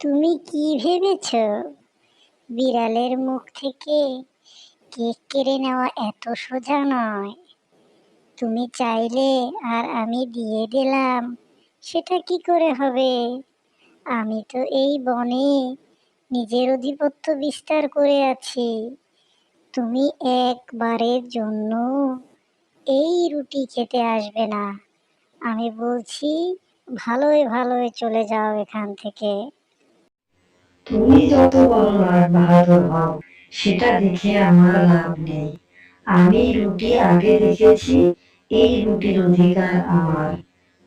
তুমি কি ভেবেছ? বিড়ালের মুখ থেকে কেক কেড়ে নেওয়া এত সোজা নয়। তুমি চাইলে আর আমি দিয়ে দিলাম, সেটা কি করে হবে? আমি তো এই বনে নিজের অধিপত্য বিস্তার করে আছি। তুমি একবারের জন্য এই রুটি খেতে আসবে না। আমি বলছি ভালোই ভালোই চলে যাও এখান থেকে। তুমি যত বড় বাহাদুর হও, সেটা দেখে আমার লাভ নেই। আমি রুটি আগে দেখেছি, এই রুটির অধিকার আমার।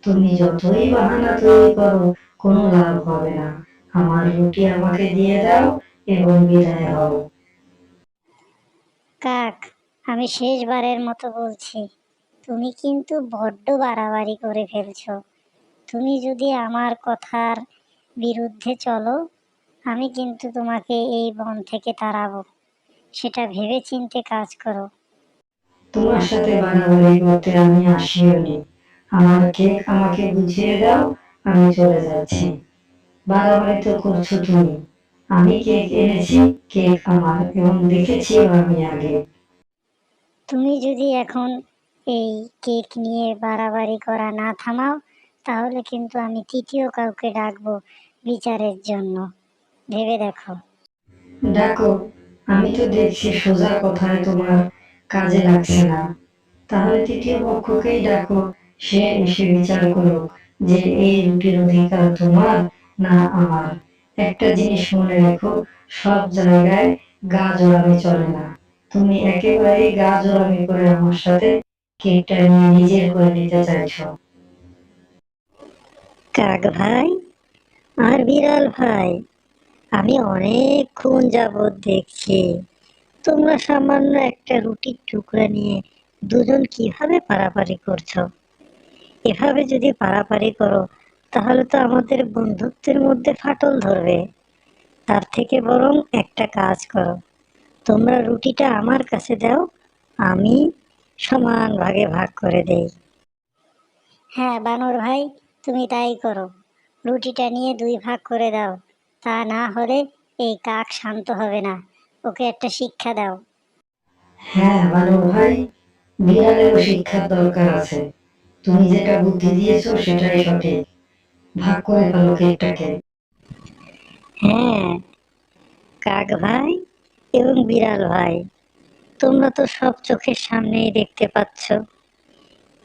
তুমি যতই বাহানা তৈরি করো, কোনো লাভ হবে না। আমার রুটি আমাকে দিয়ে দাও এবং বিদায় হও। কাক, আমি শেষবারের মতো বলছি, তুমি কিন্তু বড্ড বাড়াবাড়ি করে ফেলছো। তুমি যদি আমার কথার বিরুদ্ধে চলো আমি কিন্তু তোমাকে এই বন থেকে তাড়াবো। সেটা ভেবে চিনতে কাজ করো। তোমার সাথে বাড়াবাড়ি করতে আমি আসিও নি আমার কেক আমাকে বুঝিয়ে দাও আমি চলে যাচ্ছি। বাড়াবাড়ি তো করছ তুমি। আমি কেক এনেছি কেক আমার এবং দেখেছিও আমি আগে। তুমি যদি এখন এই কেক নিয়ে বাড়াবাড়ি করা না থামাও তাহলে কিন্তু আমি তৃতীয় কাউকে ডাকবো বিচারের জন্য। ভেবে দেখো। ডাকো আমি তো দেখছি সোজা কথায় তোমার কাজে লাগছে না। তাহলে তৃতীয় পক্ষকেই ডাকো সে এসে বিচার করুক যে এই রুটির অধিকার তোমার না আমার। একটা জিনিস মনে রেখো সব জায়গায় গা জড়ামি চলে না। তুমি একেবারেই গা জড়ামি করে আমার সাথে কেকটা নিয়ে নিজের করে নিতে চাইছো। কাক ভাই আর বিড়াল ভাই আমি অনেকক্ষণ যাবৎ দেখছি। তোমরা সামান্য একটা রুটির টুকরা নিয়ে দুজন কীভাবে পারাপারি করছ? এভাবে যদি পারাপারি করো, তাহলে তো আমাদের বন্ধুত্বের মধ্যে ফাটল ধরবে। তার থেকে বরং একটা কাজ করো। তোমরা রুটিটা আমার কাছে দাও, আমি সমান ভাগে ভাগ করে দেই। হ্যাঁ বানর ভাই, তুমি তাই করো। রুটিটা নিয়ে দুই ভাগ করে দাও। তা না হলে এই কাক শান্ত হবে না। ওকে একটা শিক্ষা দাও। হ্যাঁ বানর ভাই বিড়ালেরও শিক্ষার দরকার আছে। তুমি যেটা বুদ্ধি দিয়েছ সেটাই সঠিক। ভাগ করে ফেলো কেকটাকে। হ্যাঁ কাক ভাই এবং বিড়াল ভাই তোমরা তো সব চোখের সামনেই দেখতে পাচ্ছ।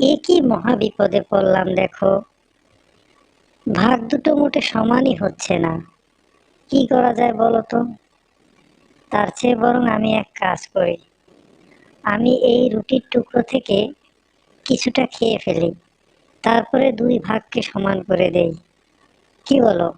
এ কি মহা বিপদে পড়লাম দেখো। ভাগ দুটো মোটে সমানই হচ্ছে না। কি করা যায় বলো তো? তার চেয়ে বরং আমি এক কাজ করি। আমি এই রুটির টুকরো থেকে কিছুটা খেয়ে ফেলি। তারপরে দুই ভাগকে সমান করে দেই। কি বলো?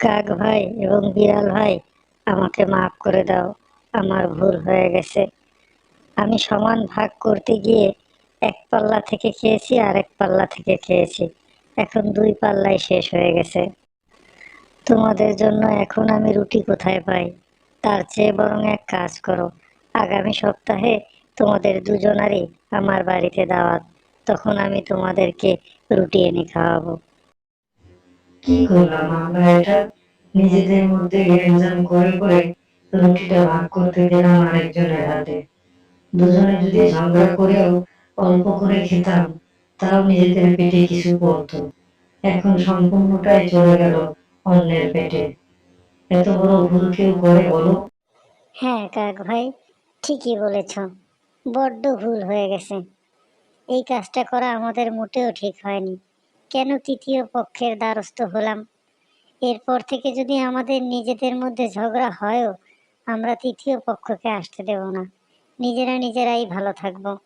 কাক ভাই এবং বিড়াল ভাই, আমাকে মাফ করে দাও, আমার ভুল হয়ে গেছে। আমি সমান ভাগ করতে গিয়ে এক পাল্লা থেকে খেয়েছি আর এক পাল্লা থেকে খেয়েছি। এখন দুই পাল্লাই শেষ হয়ে গেছে। তোমাদের জন্য এখন আমি রুটি কোথায় পাই? তার চেয়ে বরং এক কাজ করো। আগামী সপ্তাহে তোমাদের দুজনারই আমার বাড়িতে দাওয়াত। তখন আমি তোমাদেরকে রুটি এনে খাওয়াবো। কি করলাম আমরা এটা? নিজেদের মধ্যে করে করে রুটিটা ভাগ করতে আরেকজনের হাতে। দুজনে যদি ঝগড়া করেও অল্প করে খেতাম তাও নিজেদের পেটে কিছু পড়তো এখন সম্পূর্ণটাই চলে গেল অন্যের পেটে। এত বড় ভুল কেউ করে বলো? হ্যাঁ কাক ভাই, ঠিকই বলেছ। বড্ড ভুল হয়ে গেছে। এই কাজটা করা আমাদের মোটেও ঠিক হয়নি। কেন তৃতীয় পক্ষের দ্বারস্থ হলাম? এরপর থেকে যদি আমাদের নিজেদের মধ্যে ঝগড়া হয়ও, আমরা তৃতীয় পক্ষকে আসতে দেব না। নিজেরা নিজেরাই ভালো থাকব।